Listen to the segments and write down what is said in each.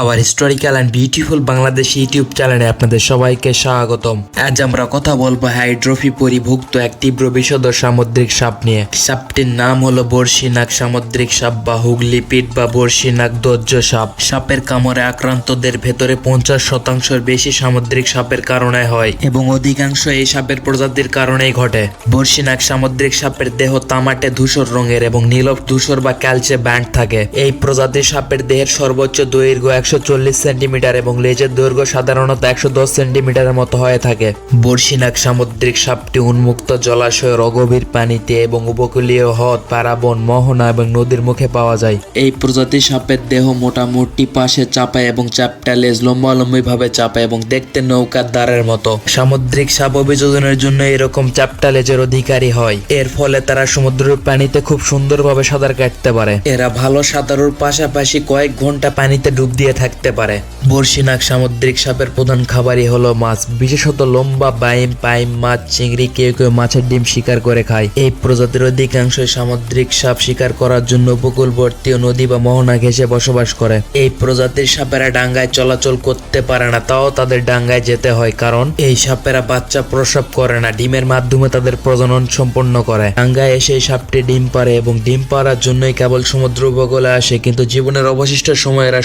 আবার historical and beautiful Bangladesh YouTube চ্যানেলে আপনাদের সবাইকে স্বাগতম। আজ আমরা কথা বলব হাইড্রোফি পরিভুক্ত এক তীব্র বিষদ সামুদ্রিক সাপ নিয়ে। সাপটির নাম হলো বর্ষিনাক সামুদ্রিক সাপ বা হুগলি পিট বা বর্ষিনাক দজ্জ সাপ। সাপের কামড়ে আক্রান্তদের ভেতরে পঞ্চাশ শতাংশের বেশি সামুদ্রিক সাপের কারণে হয় এবং অধিকাংশ এই সাপের প্রজাতির কারণেই ঘটে। বর্ষিনাক সামুদ্রিক সাপের দেহ তামাটে ধূসর রঙের এবং নীলব ধূসর বা ক্যালচে ব্যান্ড থাকে। এই প্রজাতির সাপের দেহের সর্বোচ্চ দৈর্ঘ্য একশো চল্লিশ সেন্টিমিটার এবং লেজের দৈর্ঘ্য সাধারণত একশো দশ সেন্টিমিটারের মতো হয়ে থাকে। বর্ষিনাক সামুদ্রিক সাপটি উন্মুক্ত জলাশয়ের অগভীর পানিতে এবং উপকূলীয় হ্রদ পারাবন মোহনা এবং নদীর মুখে পাওয়া যায়। এই প্রজাতির সাপের দেহ মোটামুটি পাশে চাপায় এবং চাপটা লেজ লম্বালম্বি ভাবে চাপায় এবং দেখতে নৌকার দ্বারের মতো। সামুদ্রিক সাপ অভিযোজনের জন্য এরকম চাপটা লেজের অধিকারী হয়। এর ফলে তারা সমুদ্রের পানিতে খুব সুন্দরভাবে সাঁতার কাটতে পারে। এরা ভালো সাঁতারুর পাশাপাশি কয়েক ঘণ্টা পানিতে ডুব দিয়ে থাকতে পারে। বর্ষিনাক সামুদ্রিক সাপের প্রধান খাবারই হলো মাছ। বিশেষত লম্বা বাইম, পাইম মাছ, চিংড়ি কেউ কেউ মাছের ডিম শিকার করে খায়। এই প্রজাতির অধিকাংশ সামুদ্রিক সাপ শিকার করার জন্য উপকূলবর্তী নদী বা মোহনা ঘেঁষে বসবাস করে। এই প্রজাতির সাপেরা ডাঙ্গায় চলাচল করতে পারে না, তাও তাদের ডাঙ্গায় যেতে হয়, কারণ এই সাপেরা বাচ্চা প্রসব করে না, ডিমের মাধ্যমে তাদের প্রজনন সম্পন্ন করে। ডাঙ্গায় এসে সাপটি ডিম পারে এবং ডিম পাড়ার জন্যই কেবল সমুদ্র উপকূলে আসে, কিন্তু জীবনের অবশিষ্ট সময় এরা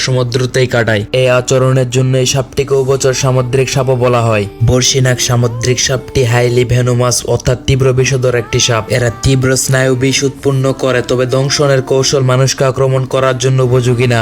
সমুদ্রতেই কাটায়। এই আচরণের জন্য এই সাপটিকে উভচর সামুদ্রিক সাপও বলা হয়। বর্ষিনাক সামুদ্রিক সাপটি হাইলি ভেনোমাস অর্থাৎ তীব্র বিষধর একটি সাপ। এরা তীব্র স্নায়ু বিষ উৎপন্ন করে, তবে দংশনের কৌশল মানুষকে আক্রমণ করার জন্য উপযোগী না।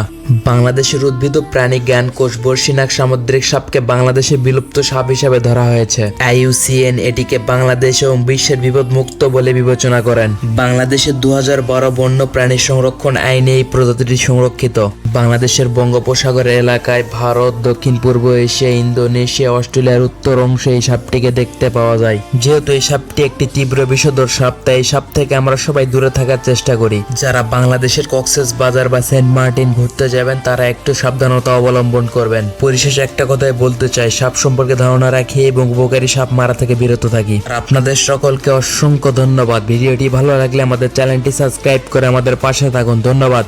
বাংলাদেশের উদ্ভিদ ও প্রাণী জ্ঞান কোষ বর্ষিনাক সামুদ্রিক সাপকে বাংলাদেশে বিলুপ্ত সাপ হিসেবে ধরা হয়েছে। আইইউসিএন এটিকে বাংলাদেশ এবং বিশ্বের বিপদ মুক্ত বলে বিবেচনা করেন। বাংলাদেশের দু হাজার বন্য প্রাণী সংরক্ষণ আইনে এই প্রজাতিটি সংরক্ষিত। বাংলাদেশের বঙ্গোপসাগর এলাকায় ভারত, দক্ষিণ পূর্ব এশিয়া, ইন্দোনেশিয়া, অস্ট্রেলিয়ার উত্তর অংশে এই সাপটিকে দেখতে পাওয়া যায়। যেহেতু এই সাপটি একটি তীব্র বিষধর সাপ, তাই এই সাপ থেকে আমরা সবাই দূরে থাকার চেষ্টা করি। যারা বাংলাদেশের কক্সেস বাজার বা সেন্ট মার্টিন ঘুরতে যাবেন, তারা একটু সাবধানতা অবলম্বন করবেন। পরিশেষে একটা কথাই বলতে চাই, সাপ সম্পর্কে ধারণা রাখি এবং উপকারী সাপ মারা থেকে বিরত থাকি। আর আপনাদের সকলকে অসংখ্য ধন্যবাদ। ভিডিওটি ভালো লাগলে আমাদের চ্যানেলটি সাবস্ক্রাইব করে আমাদের পাশে থাকুন। ধন্যবাদ।